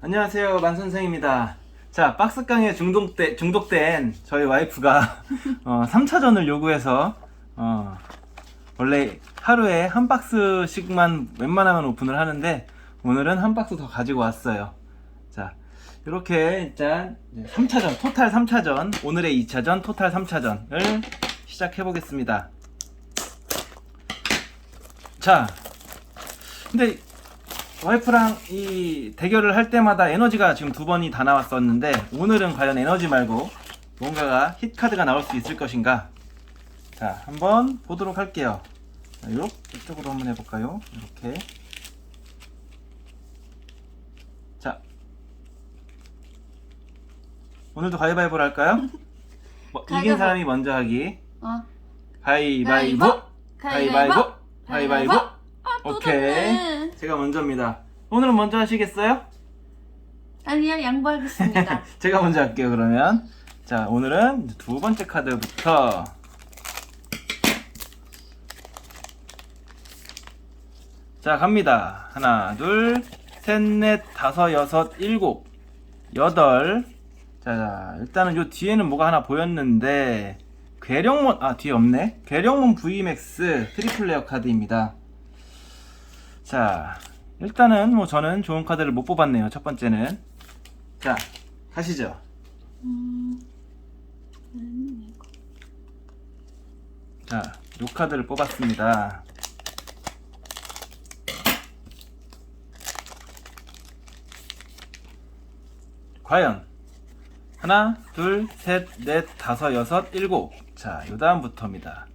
안녕하세요 만선생입니다. 자 박스깡에 중독돼, 중독된 저희 와이프가 어, 3차전을 요구해서 어, 원래 하루에 한 박스씩만 웬만하면 오픈을 하는데 오늘은 한 박스 더 가지고 왔어요. 자 이렇게 일단 3차전 토탈 3차전 오늘의 2차전 토탈 3차전을 시작해 보겠습니다. 자 근데 와이프랑 이 대결을 할 때마다 에너지가 지금 두 번이 다 나왔었는데 오늘은 과연 에너지 말고 뭔가가 힛 카드가 나올 수 있을 것인가? 자, 한번 보도록 할게요. 자, 요 이쪽으로 한번 해볼까요? 이렇게. 자, 오늘도 가위바위보를 할까요? 뭐, 이긴 가위바위보. 사람이 먼저 하기. 어. 가위바위보. 가위바위보. 가위바위보. 오케이. 제가 먼저입니다. 오늘은 먼저 하시겠어요? 아니야, 양보하겠습니다. 제가 먼저 할게요 그러면 자 오늘은 두 번째 카드부터 자 갑니다 하나 둘 셋 넷 다섯 여섯 일곱 여덟 자 일단은 요 뒤에는 뭐가 하나 보였는데 괴력몬 아 뒤에 없네 괴력몬 VMAX 트리플 레어 카드입니다 자 일단은 뭐 저는 좋은 카드를 못 뽑았네요 첫 번째는 자, 가시죠. 자, 요 카드를 뽑았습니다. 과연 하나, 둘, 셋, 넷, 다섯, 여섯, 일곱. 자, 요 다음부터입니다.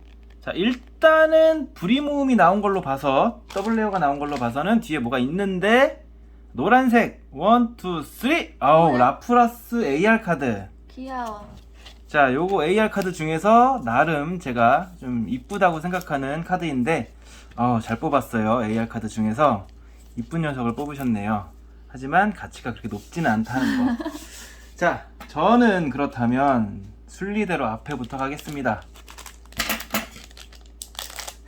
자, 일단은 불이 모음이 나온 걸로 봐서 더블 레어가 나온 걸로 봐서는 뒤에 뭐가 있는데 노란색 원, 투, 쓰리. 아우, 뭐야? 라프라스 AR 카드. 귀여워. 자, 요거 AR 카드 중에서 나름 제가 좀 이쁘다고 생각하는 카드인데, 어, 잘 뽑았어요. AR 카드 중에서 이쁜 녀석을 뽑으셨네요. 하지만 가치가 그렇게 높지는 않다는 거. 자, 저는 그렇다면 순리대로 앞에부터 가겠습니다.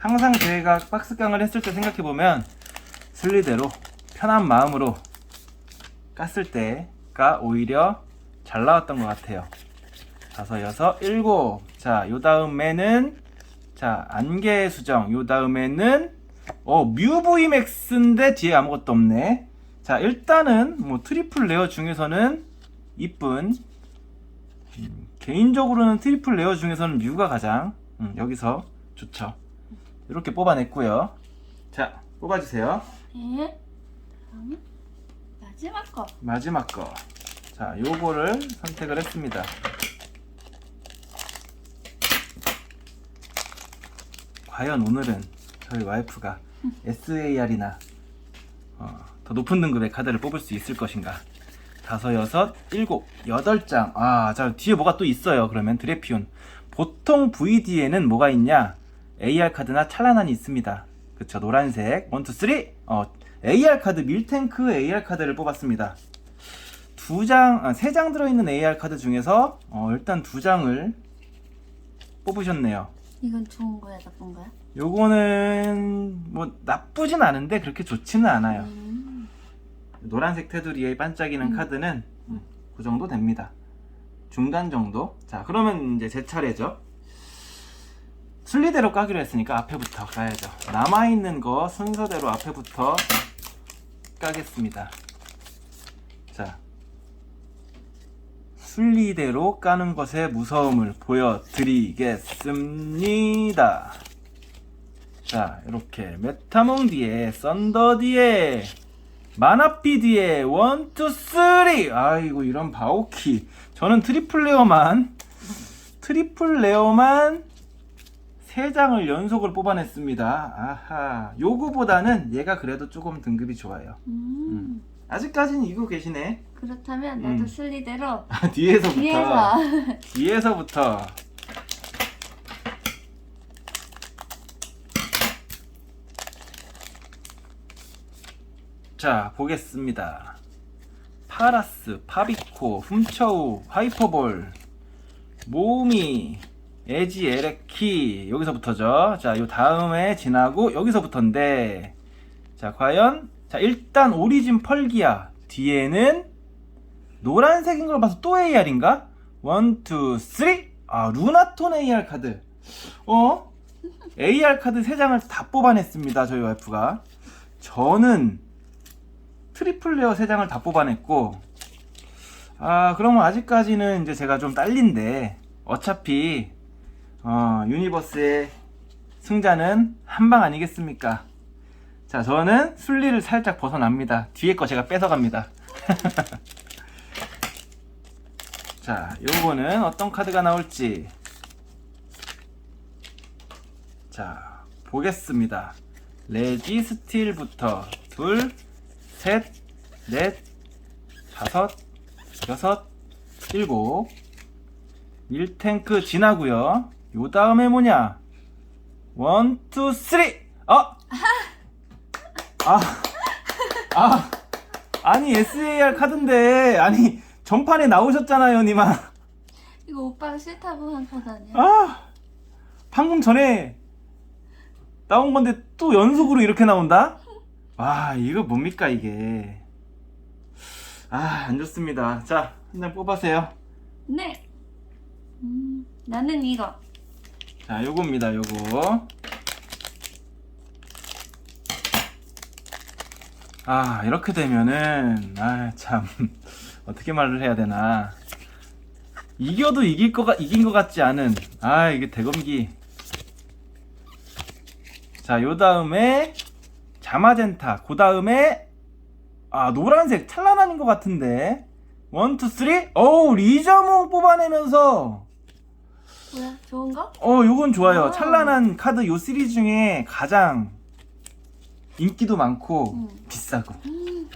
항상 제가 박스깡을 했을 때 생각해보면 순리대로 편한 마음으로 깠을 때가 오히려 잘 나왔던 것 같아요. 다섯, 여섯, 일곱. 자, 요 다음에는 자, 안개 수정. 요 다음에는 어, 뮤브이 맥스인데 뒤에 아무것도 없네. 자, 일단은 뭐 트리플 레어 중에서는 이쁜 음, 개인적으로는 트리플 레어 중에서는 뮤가 가장 음, 여기서 좋죠. 이렇게 뽑아냈고요. 자, 뽑아주세요. 예. 다음에 마지막 거. 마지막 거. 자, 요거를 선택을 했습니다. 과연 오늘은 저희 와이프가 SAR이나 어, 더 높은 등급의 카드를 뽑을 수 있을 것인가? 다섯, 여섯, 일곱, 여덟 장. 아, 자, 뒤에 뭐가 또 있어요. 그러면 드레피온. 보통 VD에는 뭐가 있냐? AR 카드나 찰나난이 있습니다. 그쵸, 노란색. 원, 투, 쓰리. 어, AR 카드, 밀탱크 AR 카드를 뽑았습니다. 두 장, 아, 세 장 들어있는 AR 카드 중에서, 어, 일단 두 장을 뽑으셨네요. 이건 좋은 거야, 나쁜 거야? 요거는, 뭐, 나쁘진 않은데, 그렇게 좋지는 않아요. 음. 노란색 테두리에 반짝이는 음. 카드는 음, 그 정도 됩니다. 중간 정도. 자, 그러면 이제 제 차례죠. 순리대로 까기로 했으니까 앞에부터 까야죠. 남아있는 거 순서대로 앞에부터 까겠습니다. 자. 순리대로 까는 것의 무서움을 보여드리겠습니다. 자, 이렇게 메타몽 뒤에 썬더 뒤에 마나피 뒤에 원, 투, 쓰리. 아이고 이런 바오키. 저는 트리플 레어만 트리플 레어만 세 장을 연속을 뽑아냈습니다. 아하. 요거보다는 얘가 그래도 조금 등급이 좋아요. 음. 아직까지는 이거 계시네. 그렇다면 나도 음. 순리대로 아, 뒤에서부터. 뒤에서 뒤에서부터. 자, 보겠습니다. 파라스, 파비코, 훔쳐우, 하이퍼볼, 모미, 에지, 에레키, 여기서부터죠. 자, 요 다음에 지나고, 여기서부터인데, 자, 과연, 자, 일단 오리진 펄기아, 뒤에는 노란색인 걸 봐서 또 AR인가? 1, 2, 3. 아, 루나톤 AR 카드. 어? AR 카드 3장을 다 뽑아냈습니다. 저희 와이프가. 저는 트리플 레어 3장을 다 뽑아냈고, 아, 그러면 아직까지는 이제 제가 좀 딸린데, 어차피, 어, 유니버스의 승자는 한방 아니겠습니까? 자, 저는 순리를 살짝 벗어납니다. 뒤에 거 제가 뺏어갑니다. 자, 요거는 어떤 카드가 나올지. 자, 보겠습니다. 레지 스틸부터 둘, 셋, 넷, 다섯, 여섯, 일곱. 밀탱크 지나고요. 요 다음에 뭐냐? 원, 투, 쓰리. 어? 아, 아, 아니 SAR 카드인데 아니 전판에 나오셨잖아요, 니마. 이거 오빠가 싫다고 한거 아니야? 아, 방금 전에 나온 건데 또 연속으로 이렇게 나온다? 와, 이거 뭡니까 이게? 아, 안 좋습니다. 자, 한 장 뽑아세요. 네. 음, 나는 이거. 자, 요겁니다, 요거. 아, 이렇게 되면은, 아, 참, 어떻게 말을 해야 되나. 이겨도 이길 거가, 이긴 것 같지 않은, 아, 이게 대검기. 자, 요 다음에, 자마젠타. 그 다음에, 아, 노란색, 찰나난인 것 같은데. 원, 투, 쓰리? 어우, 리자몽 뽑아내면서, 뭐야? 좋은 거? 어, 요건 좋아요. 아. 찬란한 카드 요 시리즈 중에 가장 인기도 많고 음. 비싸고. 음,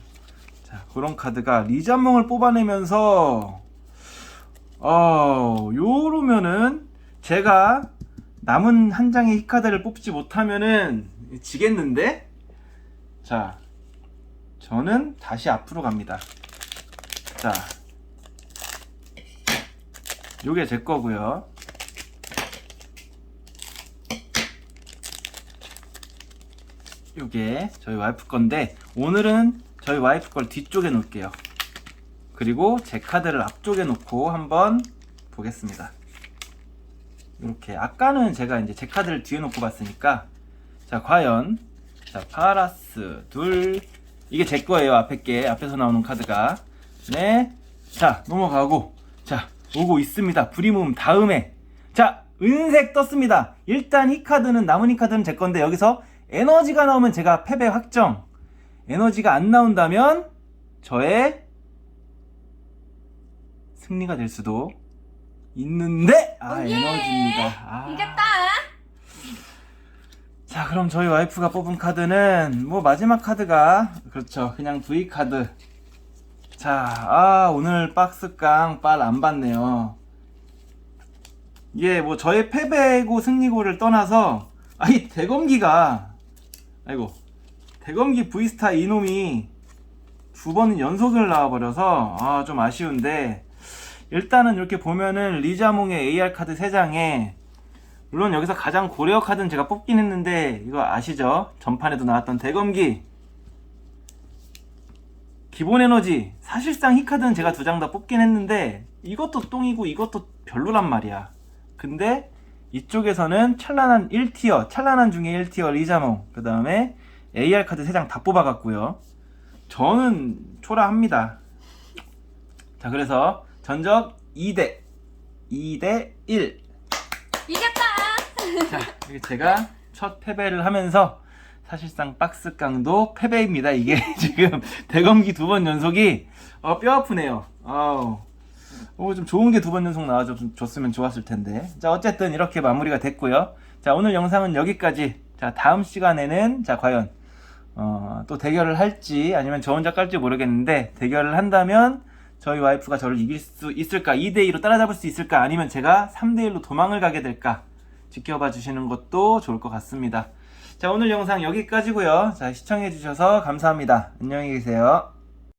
자, 그런 카드가 리자몽을 뽑아내면서 어, 요러면은 제가 남은 한 장의 이 카드를 뽑지 못하면은 지겠는데? 자, 저는 다시 앞으로 갑니다. 자, 요게 제 거고요. 요게 저희 와이프 건데 오늘은 저희 와이프 걸 뒤쪽에 놓을게요. 그리고 제 카드를 앞쪽에 놓고 한번 보겠습니다. 이렇게 아까는 제가 이제 제 카드를 뒤에 놓고 봤으니까 자 과연 자 파라스 둘 이게 제 거예요 앞에 게 앞에서 나오는 카드가. 네자 넘어가고. 자 오고 있습니다. 브리움 다음에. 자 은색 떴습니다. 일단 이 카드는 남은 이 카드는 제 건데 여기서 에너지가 나오면 제가 패배 확정 에너지가 안 나온다면 저의 승리가 될 수도 있는데 아 오, 예! 에너지입니다 아. 이겼다. 자, 그럼 저희 와이프가 뽑은 카드는 뭐 마지막 카드가 그렇죠. 그냥 V 카드. 자, 아, 오늘 박스깡 빨안 받네요. 이게 뭐 저의 패배고 승리고를 떠나서 아이 대검기가 아이고 대검기 V스타 이놈이 두 번 연속을 나와버려서 아 좀 아쉬운데 일단은 이렇게 보면은 리자몽의 AR 카드 3장에 물론 여기서 가장 고려 카드는 제가 뽑긴 했는데 이거 아시죠? 전판에도 나왔던 대검기. 기본 에너지. 사실상 이 카드는 제가 두 장 다 뽑긴 했는데 이것도 똥이고 이것도 별로란 말이야. 근데 이쪽에서는 찬란한 1티어 찬란한 중에 1티어 리자몽 그 다음에 AR 카드 3장 다 뽑아갔고요 저는 초라합니다 자 그래서 전적 2대 2대 1 이겼다. 자, 이게 제가 첫 패배를 하면서 사실상 박스 깡도 패배입니다. 이게 지금 대검기 두 번 연속이 어, 뼈 아프네요. 아우. 어, 좀 좋은 게 두 번 연속 나와줬으면 좋았을 텐데. 자, 어쨌든 이렇게 마무리가 됐고요. 자, 오늘 영상은 여기까지. 자, 다음 시간에는 자, 과연 어, 또 대결을 할지 아니면 저 혼자 깔지 모르겠는데 대결을 한다면 저희 와이프가 저를 이길 수 있을까? 2대2로 따라잡을 수 있을까? 아니면 제가 3대1로 도망을 가게 될까? 지켜봐 주시는 것도 좋을 것 같습니다. 자, 오늘 영상 여기까지고요. 자, 시청해 주셔서 감사합니다. 안녕히 계세요.